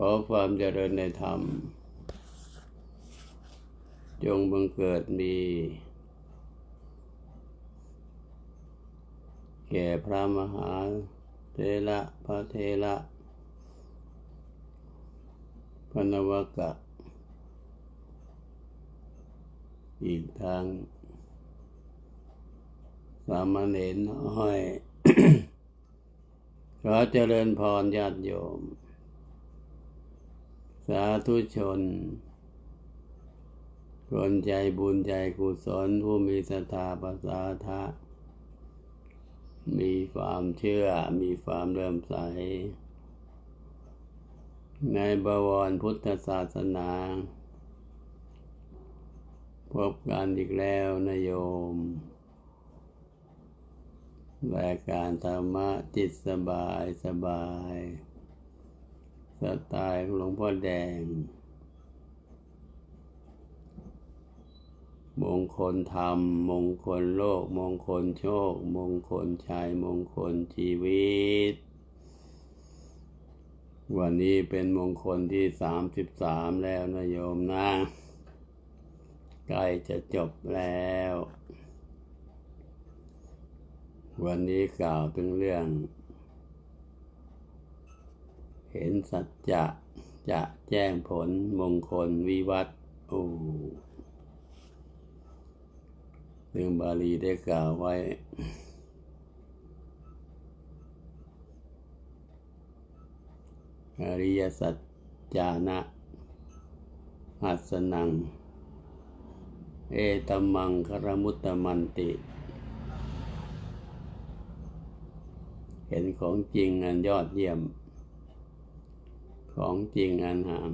ขอความเจริญในธรรม จงบังเกิดมี แก่พระมหาเทระพระเทระพระนวกะ อีกทางสามเณรน้อย ขอเจริญพรญาติโยม สาธุชน คนใจบุญใจกุศลผู้มีศรัทธาภาษาทะ มีความเชื่อ มีความเริ่มใส ในบวรพุทธศาสนา พบกันอีกแล้วนโยมรายการธรรมะจิตสบายสบาย สไตล์ของหลวงพ่อแดง มงคลธรรม มงคลโลก มงคลโชค มงคลชัย มงคลชีวิต วันนี้เป็นมงคลที่สามสิบสามแล้วนะโยมนะ ใกล้จะจบแล้ว วันนี้กล่าวถึงเรื่อง เห็นสัจจะจะแจ้งผลมงคลวิวัตรโอ้ซึ่งบาลีได้กล่าวไว้ อริยสัจจานะหัสนัง เอตมังครมุตตมันติ เห็นของจริงอันยอดเยี่ยม ของจริงอันห่าง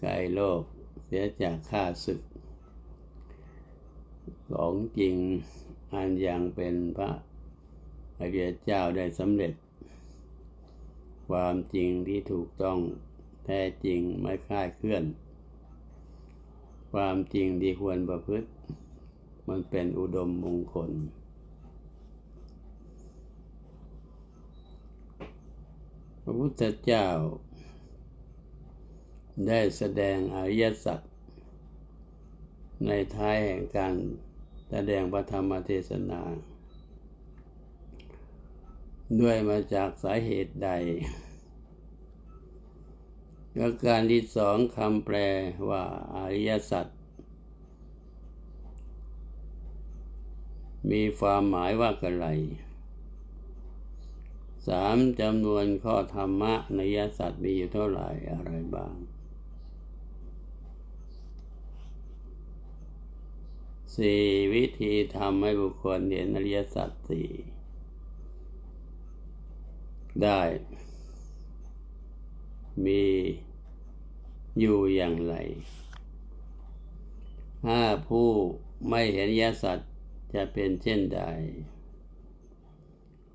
ไกลโลกเสียจากข้าศึก ของจริงอันยังเป็นพระอริยเจ้าได้สำเร็จ ความจริงที่ถูกต้องแท้จริงไม่คลาดเคลื่อน ความจริงที่ควรประพฤติ มันเป็นอุดมมงคล พระพุทธเจ้า ได้แสดงอริยสัจในท้ายแห่งการแสดงพระธรรมเทศนา ด้วยมาจากสาเหตุใดและการที่สองคำแปลว่าอริยสัจมีความหมายว่ากันไร สามจำนวนข้อธรรมะในยสัตว์มีอยู่เท่าไหร่อะไรบ้างสี่วิธีทำให้บุคคลเห็นอริยสัจสี่ได้ มีอยู่อย่างไรห้าผู้ไม่เห็นอริยสัจจะเป็นเช่นใด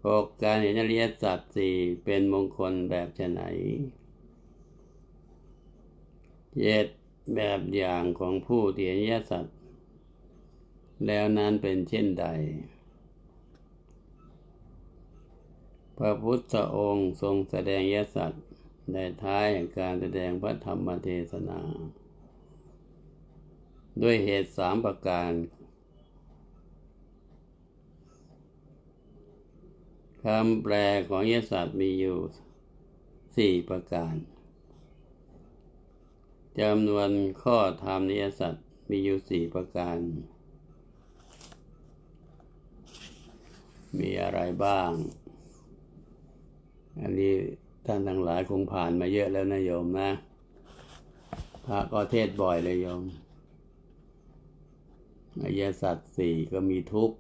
หกการเห็นอริยสัจสี่เป็นมงคลแบบชไหนเจ็ดแบบอย่างของผู้ที่เห็นอริยสัจแล้วนั้นเป็นเช่นใด พระพุทธองค์ทรงแสดงยสัจในท้ายแห่งการแสดงพระธรรมเทศนา ด้วยเหตุสามประการ คำแปลของยศาสตร์มีอยู่สี่ประการจำนวนข้อธรรมนิยสัตว์มีอยู่สี่ประการ มีอะไรบ้าง อันนี้ท่านทั้งหลายคงผ่านมาเยอะแล้วนะโยมนะ พระก็เทศบ่อยเลยโยมอริยสัจสี่ก็มีทุกข์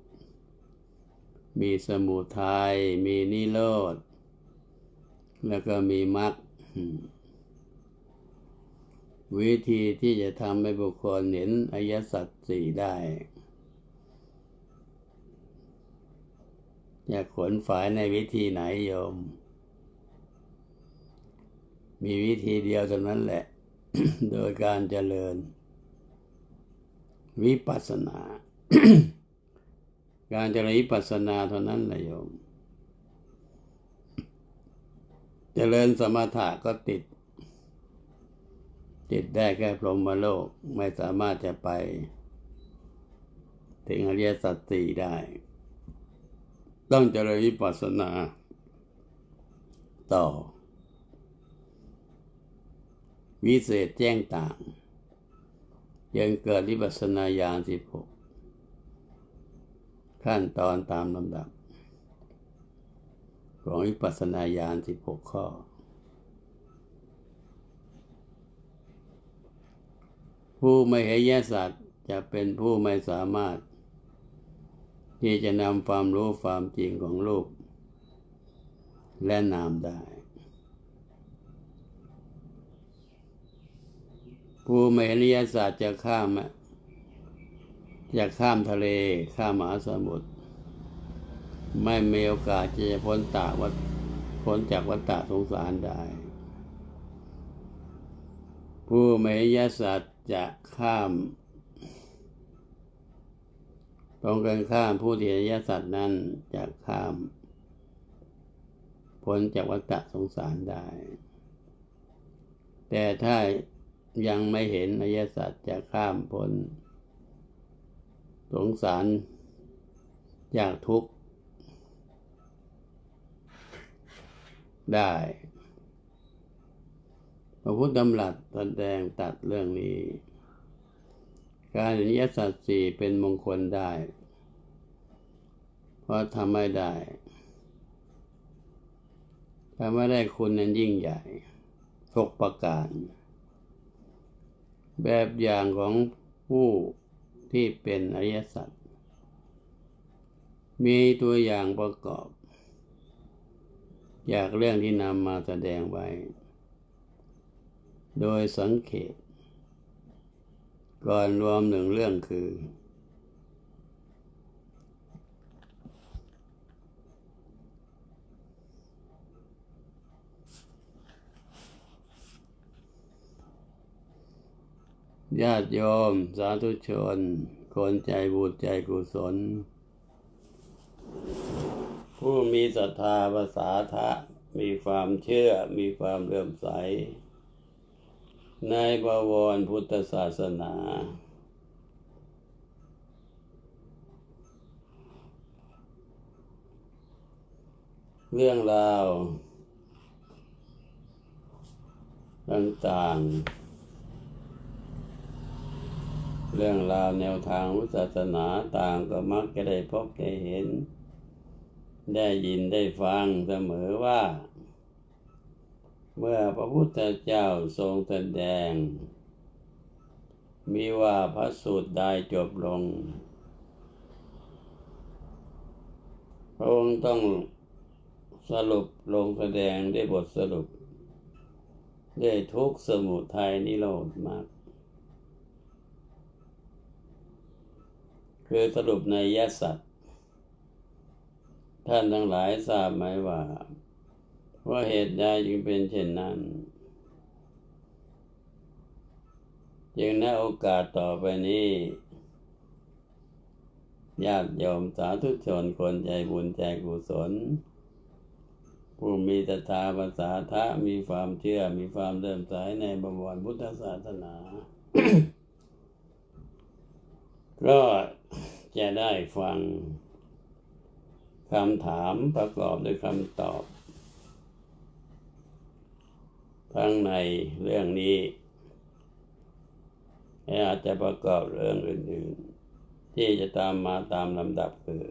มีสมุทัย มีนิโรธ แล้วก็มีมรรค วิธีที่จะทำให้บุคคลเห็นอริยสัจสี่ได้อยากขนฝายในวิธีไหนโยม มีวิธีเดียวเท่านั้นแหละ โดยการเจริญ วิปัสสนา การเจริญปัสนาเท่านั้นแหละโยม เจริญสมถะก็ติด ติดได้แค่พรหมโลกไม่สามารถจะไป ถึงอริยสัจสี่ได้ ต้องเจริญวิปัสสนาต่อ วิเศษแจ้งต่าง ยังเกิดวิปัสสนาญาณสิบหก ขั้นตอนตามลำดับ ของวิปัสสนาญาณสิบหกข้อ ผู้ไม่เห็นแยสัตว์จะเป็นผู้ไม่สามารถ ที่จะนำความรู้ความจริงของรูปและนามได้ ผู้ไม่เห็นแยสัตว์จะข้าม จะข้ามทะเลข้ามมหาสมุทรไม่มีโอกาสที่จะพ้นตาวัฏพ้นจากวัฏฏะสงสารได้ ผู้ไม่ยสัตว์จะข้ามตรงกันข้ามผู้ที่ยสัตว์นั้นจะข้าม พ้นจากวัฏฏะสงสารได้ แต่ถ้ายังไม่เห็นอริยสัจจะข้ามพ้น สงสารอยากทุกข์ได้ พระพุทธดำรัสแสดงตัดเรื่องนี้ การอริยสัจสี่เป็นมงคลได้ เพราะทำไม่ได้ทำไม่ได้คุณนั้นยิ่งใหญ่ทกประการ แบบอย่างของผู้ ที่เป็นอริยสัจมีตัวอย่างประกอบ จากเรื่องที่นำมาแสดงไว้ โดยสังเกตก่อนรวมหนึ่งเรื่องคือ ญาติโยม สาธุชน คนใจบุญใจกุศล ผู้มีศรัทธาภาษาทะมีความเชื่อมีความเลื่อมใส ในบวรพุทธศาสนา เรื่องราว ต่างๆ เรื่องราวแนวทางศาสนาต่างก็มักจะได้พบได้เห็น ได้ยินได้ฟังเสมอว่า เมื่อพระพุทธเจ้าทรงแสดง มีว่าพระสูตรได้จบลง พระองค์ต้องสรุปลงแสดงได้บทสรุป ได้ทุกสมุทัยนิโรธมาก คือสรุปในยสัตว์ ท่านทั้งหลายทราบไหมว่า ว่าเหตุใดจึงเป็นเช่นนั้นจึงในโอกาสต่อไปนี้ญาติโยมสาธุชนคนใจบุญใจกุศล ผู้มีตถาภาษาทะมีความเชื่อมีความเริ่มใสในบวรพุทธศาสนา ก็ จะได้ฟังคำถามประกอบด้วยคำตอบ ทั้งในเรื่องนี้และอาจจะประกอบเรื่องอื่น ๆ ที่จะตามมาตามลำดับคือ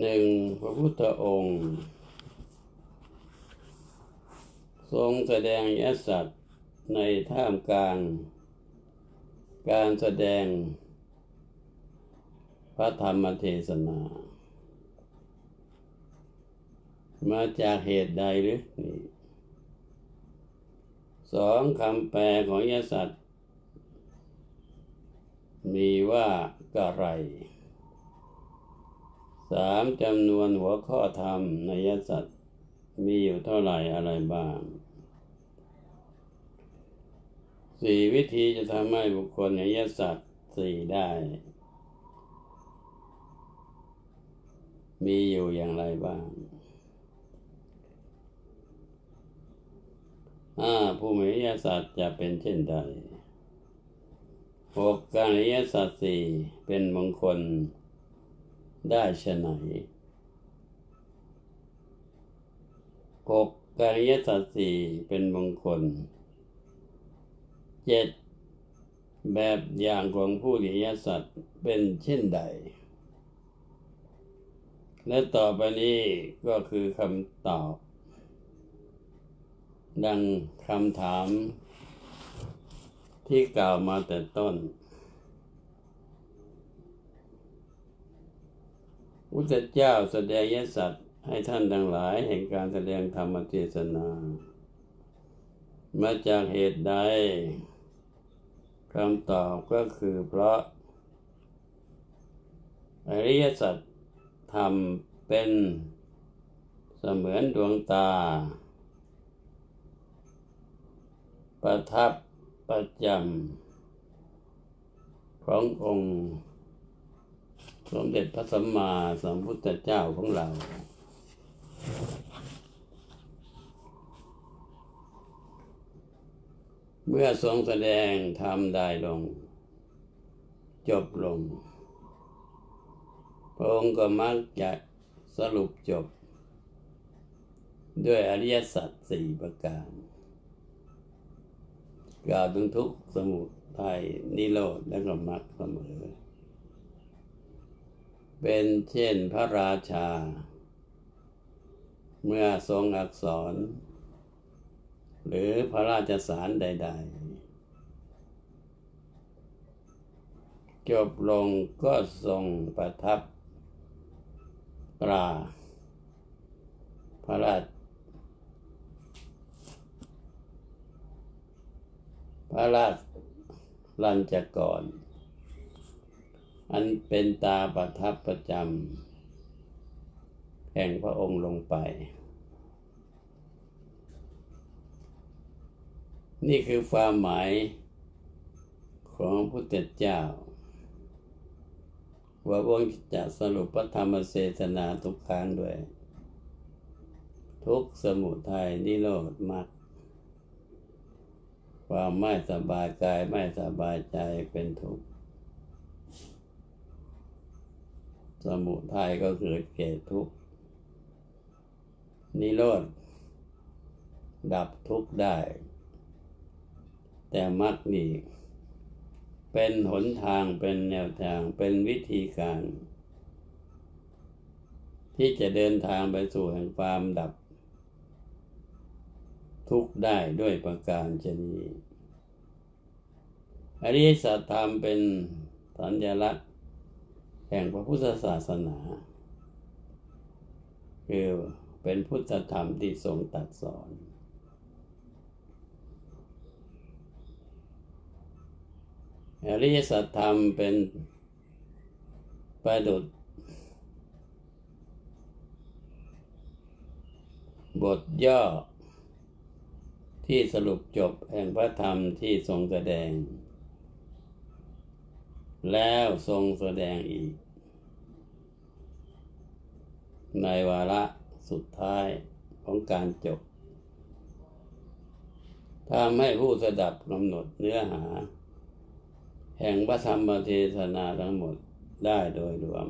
หนึ่ง พระพุทธองค์ ทรงแสดงยสัตว์ในท่ามกลาง การแสดง พระธรรมเทศนา มาจากเหตุใดหรือนี่สองคำแปลของยสัตว์มีว่ากะไร สามจำนวนหัวข้อธรรมในยสัตว์มีอยู่เท่าไหร่อะไรบ้างสี่วิธีจะทำให้บุคคลในยสัตว์สี่ได้ มีอยู่อย่างไรบ้างห้าผู้มียสัตว์จะเป็นเช่นใดหกการนิยสัตว์สี่เป็นมงคล ได้ชไหนหกการนิยสัตว์สี่เป็นมงคลเจ็ดแบบอย่างของผู้นิยสัตว์เป็นเช่นใด และต่อไปนี้ก็คือคำตอบ ดังคำถามที่กล่าวมาแต่ต้น พุทธเจ้าแสดงยสัตว์ให้ท่านทั้งหลายแห่งการแสดงธรรมเทศนา มาจากเหตุใดคำตอบก็คือเพราะ อริยสัจธรรมเป็นเสมือนดวงตา ประทับประจำขององค์ สมเด็จพระสัมมาสัมพุทธเจ้าของเรา เมื่อทรงแสดงธรรมได้ลง จบลง พระองค์ก็มักจะสรุปจบ ด้วยอริยสัจสี่ประการกล่าวถึงทุกข์สมุทัยนิโรธและก็มรรคเสมอ เป็นเช่นพระราชา เมื่อทรงอักษร หรือพระราชสารใด ๆ จบลงก็ทรงประทับตราพระราชพระราชลัญจกร อันเป็นตาประทับประจำแห่งพระองค์ลงไป นี่คือความหมายของพระพุทธเจ้า ว่าพระองค์จะสรุปพระธรรมเทศนาทุกครั้งด้วย ทุกสมุทัยนิโรธมรรคความไม่สบายกายไม่สบายใจเป็นทุกข์ สมุทัยก็คือเกิดทุกข์นิโรธ ดับทุกข์ได้ แต่มรรคนี่เป็นหนทางเป็นแนวทางเป็นวิธีการ ที่จะเดินทางไปสู่แห่งความดับ ทุกข์ได้ด้วยประการชนี้อริยสัจธรรมเป็นสัญลักษณ์ แห่งพระพุทธศาสนา คือเป็นพุทธธรรมที่ทรงตัดสอน อริยสัจธรรมเป็นประดุจบทย่อที่สรุปจบแห่งพระธรรมที่ทรงแสดง แล้วทรงแสดงอีก ในวาระสุดท้ายของการจบทำให้ผู้สดับกำหนดเนื้อหา แห่งพระธรรมเทศนาทั้งหมดได้โดยรวม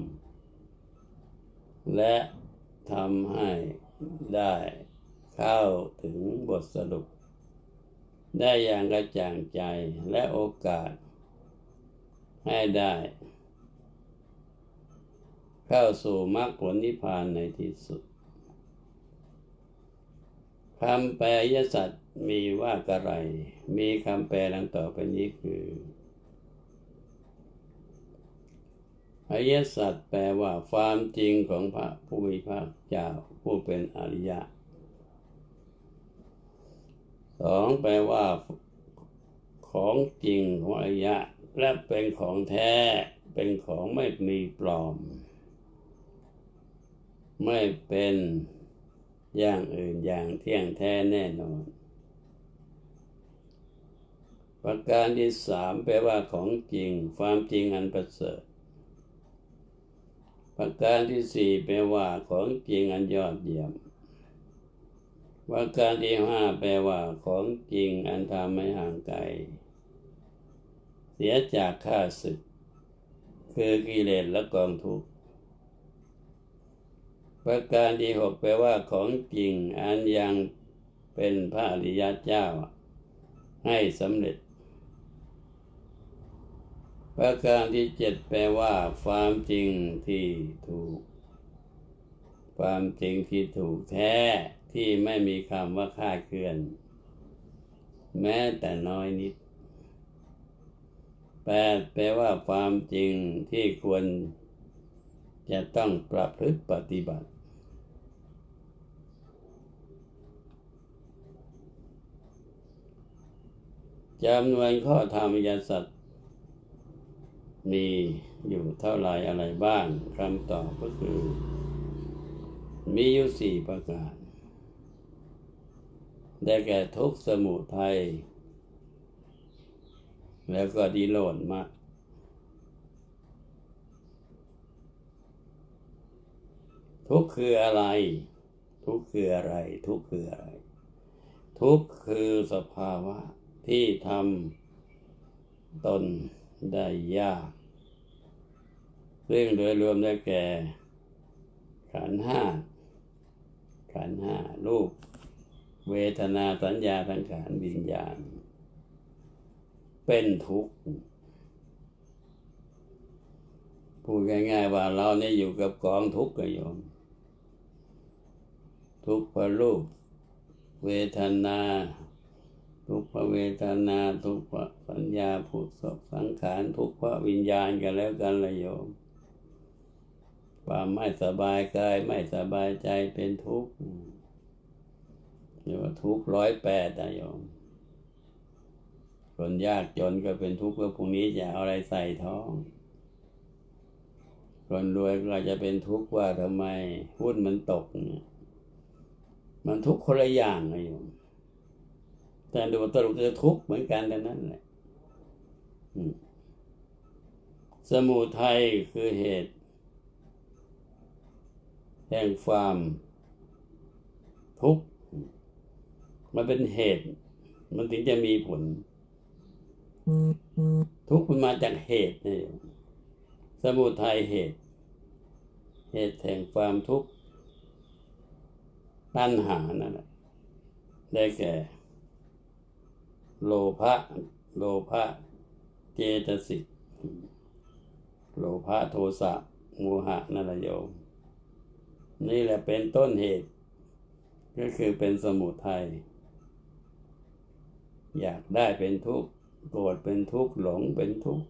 และทำให้ได้เข้าถึงบทสรุป ได้อย่างกระจ่างใจและโอกาส ให้ได้ เข้าสู่มรรคผลนิพพานในที่สุดคำแปลยสัตว์มีว่ากระไร มีคำแปลดังต่อไปนี้คืออริยสัจแปลว่าความจริงของพระผู้มีพระเจ้าผู้เป็นอริยะสองแปลว่าของจริงของอริยะ และเป็นของแท้เป็นของไม่มีปลอม ไม่เป็นอย่างอื่นอย่างเที่ยงแท้แน่นอน ประการที่สามแปลว่าของจริง ความจริงอันประเสริฐ ประการที่สี่แปลว่าของจริงอันยอดเยี่ยม ประการที่ห้าแปลว่าของจริงอันทำให้ห่างไกล สียจากข้าศึก คือกิเลสและกองทุกข์ประการที่หกแปลว่าของจริงอันยังเป็นพระอริยเจ้า ให้สำเร็จ ประการที่เจ็ดแปลว่า ความจริงที่ถูก ความจริงที่ถูกแท้ที่ไม่มีคำว่าค่าเคลื่อน แม้แต่น้อยนิด แปดแปลว่าความจริงที่ควรจะต้องปรับพฤติปฏิบัติ จำนวนข้อธรรมยสัตว์มีอยู่เท่าไรอะไรบ้างคำตอบก็คือ มีอยู่สี่ประการ ได้แก่ทุกสมุทัย แล้วก็ดีโลดมาก ทุกคืออะไร ทุกคืออะไร ทุกคืออะไร ทุกคือสภาวะที่ทำตนได้ยากซึ่งโดยรวมได้แก่ ขันห้าขันห้ารูป เวทนาสัญญาทังขานวิญญาณ เป็นทุกข์พูดง่ายๆว่าเราเนี่ยอยู่กับกองทุกข์กันโยมทุกข์เพราะรูปเวทนา ทุกขเวทนา ทุกขสัญญาผูกศพสังขารทุกขวิญญาณกันแล้วกันละโยมความไม่สบายกายไม่สบายใจเป็นทุกข์เรียกว่าทุกข์ร้อยแปดนะโยม คนยากจนก็เป็นทุกข์เพื่อพรุ่งนี้จะเอาอะไรใส่ท้อง คนรวยก็จะเป็นทุกข์ว่าทำไมหุ้นมันตกมันทุกข์คนละอย่างนะโยมแต่ดูตรุจะทุกข์เหมือนกันแต่นั้นแหละสมุทัยคือเหตุ แห่งความทุกข์มันเป็นเหตุ มันถึงจะมีผล ทุกข์มันมาจากเหตุนี่สมุทัยเหตุ เหตุแห่งความทุกข์ตัณหานั่นแหละได้แก่ โลภะโลภะเจตสิกโลภะโทสะโมหะนั่นแหละโยม นี่แหละเป็นต้นเหตุ ก็คือเป็นสมุทัยอยากได้เป็นทุกข์ โกรธเป็นทุกข์หลงเป็นทุกข์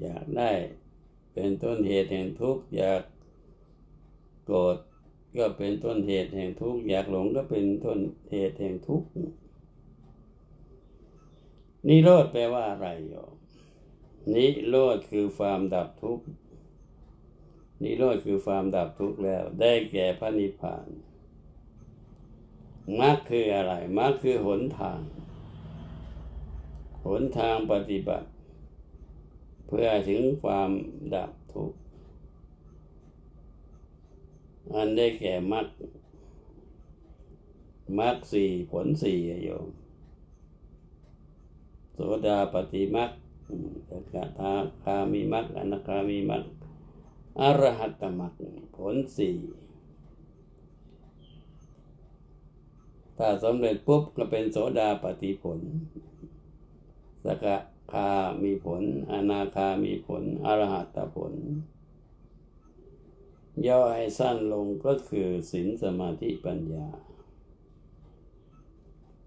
อยากได้เป็นต้นเหตุแห่งทุกข์อยากโกรธก็เป็นต้นเหตุแห่งทุกข์อยากหลงก็เป็นต้นเหตุแห่งทุกข์นิโรธแปลว่าอะไรโยมนิโรธคือความดับทุกข์นิโรธคือความดับทุกข์แล้ว ได้แก่พระนิพพานมรรคคืออะไรมรรคคือหนทาง หนทางปฏิบัติ เพื่อถึงความดับทุกข์อันได้แก่มรรคมรรคสี่ผลสี่โยมโสดาปฏิมรรคกาธาคามีมรรคอนาคามีมรรคอรหัตมรรคผลสี่ถ้าสำเร็จปุ๊บก็เป็นโสดาปฏิผล สกคามีผล อนาคามีผล อรหัตผล ย่อให้สั้นลงก็คือศีลสมาธิปัญญา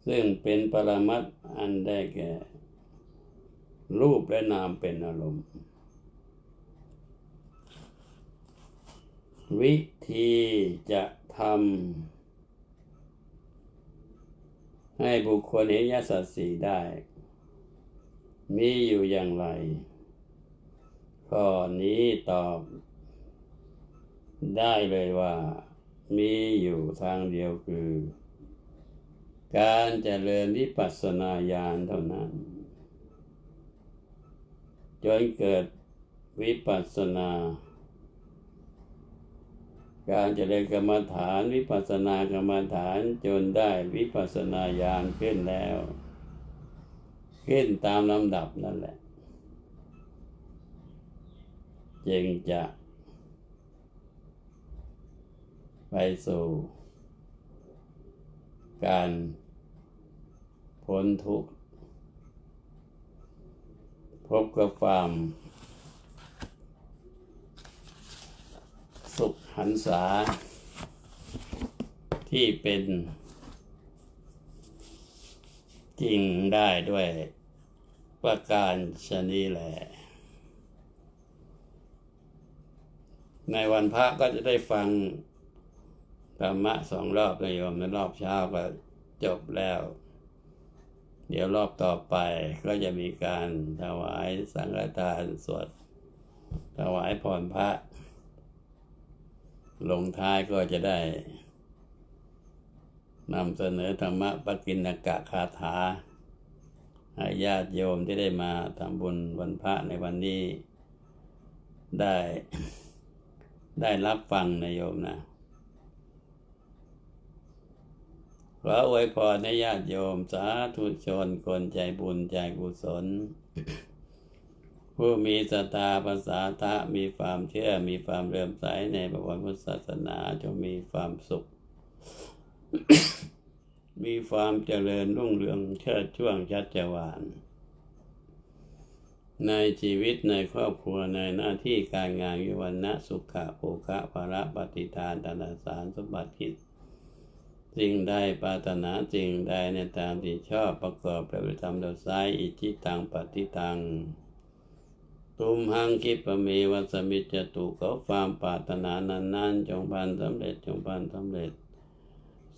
ซึ่งเป็นปรมัตอันได้แก่ รูปและนามเป็นอารมณ์ วิธีจะทำให้บุคคลเห็นยสัตสีได้ มีอยู่อย่างไร ข้อนี้ตอบได้เลยว่า มีอยู่ทางเดียวคือ การเจริญวิปัสสนาญาณเท่านั้น จนเกิดวิปัสสนา การเจริญกรรมฐานวิปัสสนากรรมฐานจนได้วิปัสสนาญาณขึ้นแล้ว ขึ้นตามลำดับนั่นแหละ จึงจะ ไปสู่ การพ้นทุกข์ พบกับความสุขหันษาที่เป็น จริงได้ด้วยประการชนีแหละในวันพระก็จะได้ฟังธรรมะสองรอบนะโยมในรอบเช้าก็จบแล้ว เดี๋ยวรอบต่อไปก็จะมีการถวายสังฆทานสวดถวายพรพระ ลงท้ายก็จะได้ นำเสนอธรรมะปกินกะคาถาให้ญาติโยมที่ได้มาทำบุญวันพระในวันนี้ ได้ได้รับฟังนะโยมนะ ขออวยพรในญาติโยมสาธุชนคนใจบุญใจกุศล ผู้มีศรัทธาภาษาทะมีความเชื่อมีความเริ่มใสในพระพุทธศาสนาจงมีความสุข มีความเจริญรุ่งเรืองเชิดช่วงชัดจวาน ในชีวิตในครอบครัวในหน้าที่การงานวิวันนะสุขะโภคะภาระปฏิทานตนาสารสมบัติกิจสิ่งใดปรารถนาสิ่งใดในตามที่ชอบประกอบพระธรรมดาซ้ายอิจิตังปฏิตัง ตุมหังคิปะเมวัสมิจตุเขาความปรารถนานั้นนั้นๆจงพันสำเร็จจงพันสำเร็จ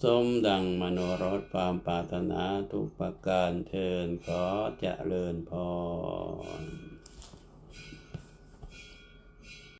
สมดังมโนรสความปรารถนาทุกประการเทินขอจเจริญพร